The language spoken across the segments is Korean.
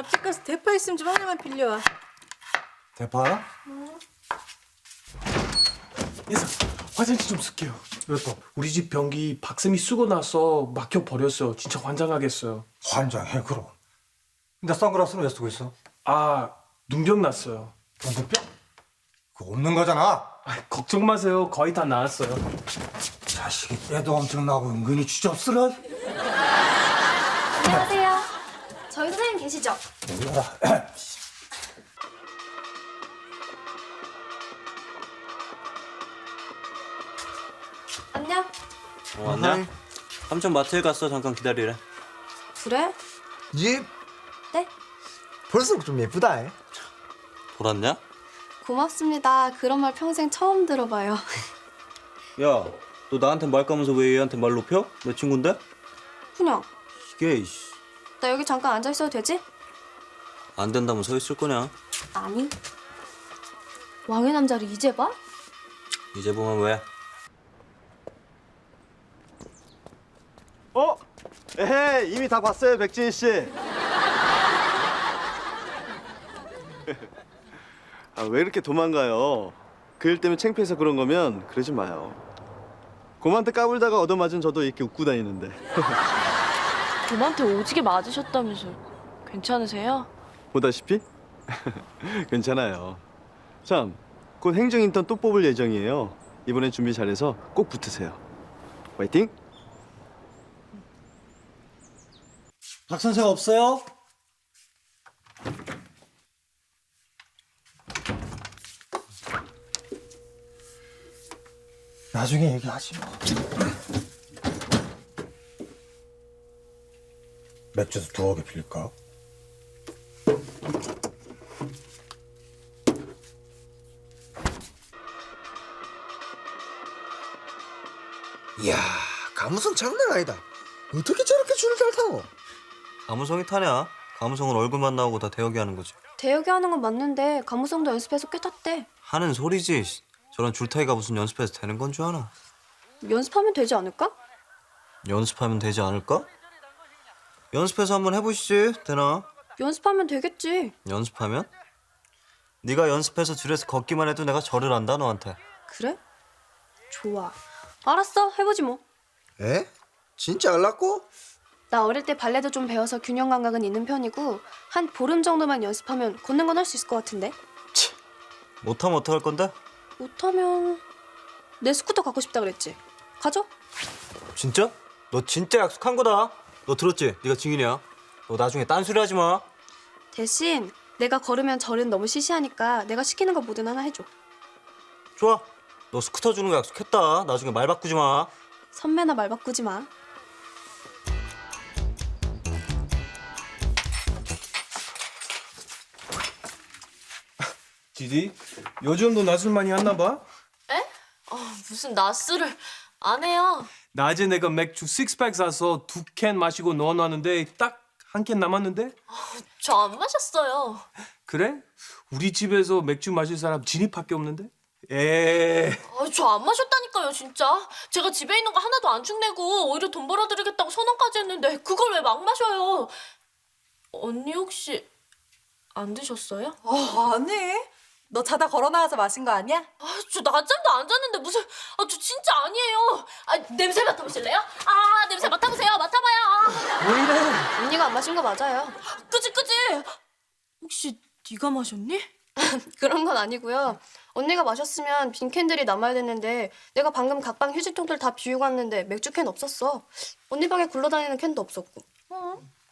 옆집 가서 대파 있으면 좀 하나만 빌려와. 대파? 예사 화장실 좀 쓸게요. 여보 우리 집 변기 박쌤이 쓰고 나서 막혀 버렸어요. 진짜 환장하겠어요. 환장해 그럼. 근데 선글라스는 왜 쓰고 있어? 아 눈병 났어요. 동국병? 그거 없는 거잖아. 아, 걱정 마세요. 거의 다 나았어요. 자식이 때도 엄청나고 은근히 주접스러. 안녕하세요. 몰라라. 안녕. 어, 왔냐? 삼촌 마트에 갔어. 잠깐 기다리래. 그래? 집 네? 볼수록 좀 예쁘다. 에. 돌았냐? 고맙습니다. 그런 말 평생 처음 들어봐요. 야, 너 나한테 말 까면서 왜 얘한테 말 높여? 내 친구인데? 그냥 이게 이씨. 나 여기 잠깐 앉아 있어도 되지? 안 된다면 서 있을 거냐? 아니. 왕의 남자를 이제 봐? 이제 보면 왜? 어? 에헤 이미 다 봤어요 백지희 씨. 아, 왜 이렇게 도망가요? 그 일 때문에 창피해서 그런 거면 그러지 마요. 곰한테 까불다가 얻어맞은 저도 이렇게 웃고 다니는데 곰한테 오지게 맞으셨다면서 괜찮으세요? 보다시피 괜찮아요. 참, 곧 행정 인턴 또 뽑을 예정이에요. 이번엔 준비 잘해서 꼭 붙으세요. 화이팅! 박 선생 없어요? 나중에 얘기하지 뭐. 맥주도 두어 개 빌릴까? 이야, 감성 장난 아니다. 어떻게 저렇게 줄을 잘 타노? 감우성이 타냐? 감우성은 얼굴만 나오고 다 대여기 하는 거지. 대여기 하는 건 맞는데 감우성도 연습해서 꽤 탔대. 하는 소리지. 씨. 저런 줄타기가 무슨 연습해서 되는 건 줄 아나? 연습하면 되지 않을까? 연습하면 되지 않을까? 연습해서 한번 해보시지. 되나? 연습하면 되겠지. 연습하면? 네가 연습해서 줄에서 걷기만 해도 내가 절을 한다 너한테. 그래? 좋아. 알았어. 해보지 뭐. 에? 진짜 알랐고? 나 어릴 때 발레도 좀 배워서 균형 감각은 있는 편이고 한 보름 정도만 연습하면 걷는 건 할 수 있을 것 같은데. 못하면 어떡할 건데? 못하면 내 스쿠터 갖고 싶다 그랬지. 가져. 진짜? 너 진짜 약속한 거다. 너 들었지? 네가 증인이야. 너 나중에 딴소리 하지 마. 대신 내가 걸으면 절은 너무 시시하니까 내가 시키는 거 뭐든 하나 해줘. 좋아. 너 스쿠터 주는 거 약속했다. 나중에 말 바꾸지 마. 선배나 말 바꾸지 마. 디디 요즘도 낮술 많이 했나 봐? 아, 무슨 나스를 안 해요. 낮에 내가 맥주 식스팩 사서 두 캔 마시고 넣어놨는데 딱 한 캔 남았는데? 저 안 마셨어요. 그래? 우리 집에서 맥주 마실 사람 진입밖에 없는데? 에 아, 저안 마셨다니까요, 진짜. 제가 집에 있는 거 하나도 안 축내고 오히려 돈 벌어드리겠다고 선언까지 했는데 그걸 왜 막 마셔요? 언니 혹시 안 드셨어요? 어, 아니. 너 자다 걸어 나와서 마신 거 아니야? 아, 저 낮잠도 안 잤는데 무슨 아, 저 진짜 아니에요. 아, 냄새 맡아보실래요? 아, 냄새 맡아보세요. 맡아봐요. 언니가 안 마신 거 맞아요. 그지 그지. 혹시 네가 마셨니? 그런 건 아니고요. 언니가 마셨으면 빈 캔들이 남아야 됐는데 내가 방금 각방 휴지통들 다 비우고 왔는데 맥주 캔 없었어. 언니 방에 굴러다니는 캔도 없었고.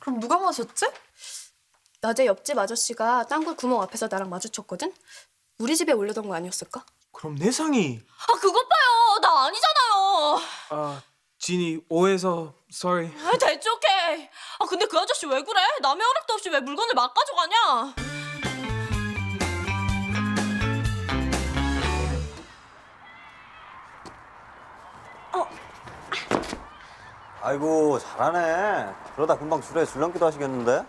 그럼 누가 마셨지? 낮에 옆집 아저씨가 땅굴 구멍 앞에서 나랑 마주쳤거든? 우리 집에 올려던 거 아니었을까? 그럼 내상이 아, 그것 봐요. 나 아니잖아요. 아 진이 오해서 sorry 아, 대쪽해. 아, 근데 그 아저씨 왜 그래? 남의 허락도 없이 왜 물건을 막 가져가냐? 아이고 잘하네. 그러다 금방 줄에 줄넘기도 하시겠는데?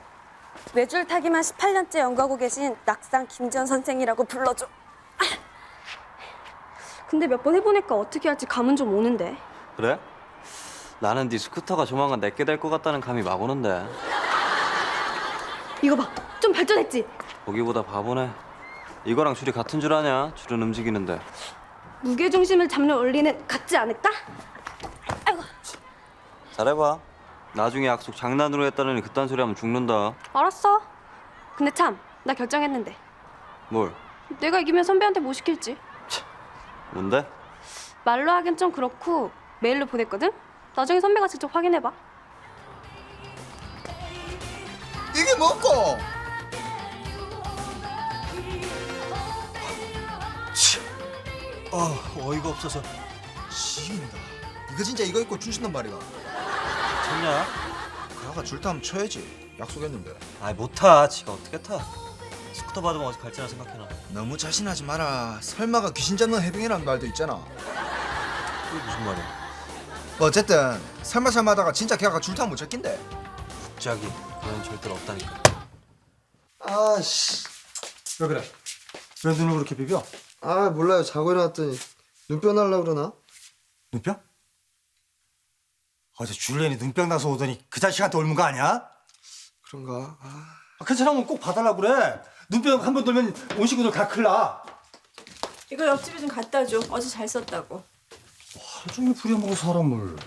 외줄 타기만 18년째 연구하고 계신 낙상 김지연 선생이라고 불러줘. 아. 근데 몇 번 해보니까 어떻게 할지 감은 좀 오는데. 그래? 나는 네 스쿠터가 조만간 내게 될 것 같다는 감이 막 오는데. 이거 봐. 좀 발전했지? 보기보다 바보네. 이거랑 줄이 같은 줄 아냐? 줄은 움직이는데. 무게 중심을 잡는 원리는 같지 않을까? 아이고. 잘해봐. 나중에 약속 장난으로 했다느니 그딴 소리 하면 죽는다. 알았어. 근데 참, 나 결정했는데. 뭘? 내가 이기면 선배한테 뭐 시킬지. 뭔데? 말로 하긴 좀 그렇고 메일로 보냈거든? 나중에 선배가 직접 확인해봐. 이게 뭐고? 아 어이가 없어서. 지긴다. 이거 진짜 이거 입고 주신단 말이가. 쳤냐? 가가 줄 타면 쳐야지. 약속했는데. 아이 못 타. 지가 어떻게 타? 스쿠터 받으면 어디 갈지나 생각해놔. 너무 자신하지 마라. 설마가 귀신 잡는 해병이라는 말도 있잖아. 그게 무슨 말이야? 뭐 어쨌든 설마 설마 하다가 진짜 걔가 줄 타면 못 잡긴데. 갑자기 그건 절대로 없다니까. 아씨. 왜 그래? 왜 눈을 그렇게 비벼? 아 몰라요. 자고 일어났더니 눈뼈 날라 그러나? 눈병? 어제 줄리엔이 눈병 나서 오더니 그 자식한테 옮은 거 아니야? 그런가? 아. 아, 그 사람은 꼭 봐달라고 그래. 눈병 한 번 돌면 온 식구들 다 큰일 나. 이거 옆집에 좀 갖다 줘. 어제 잘 썼다고. 하루 종일 부려먹어 사람을.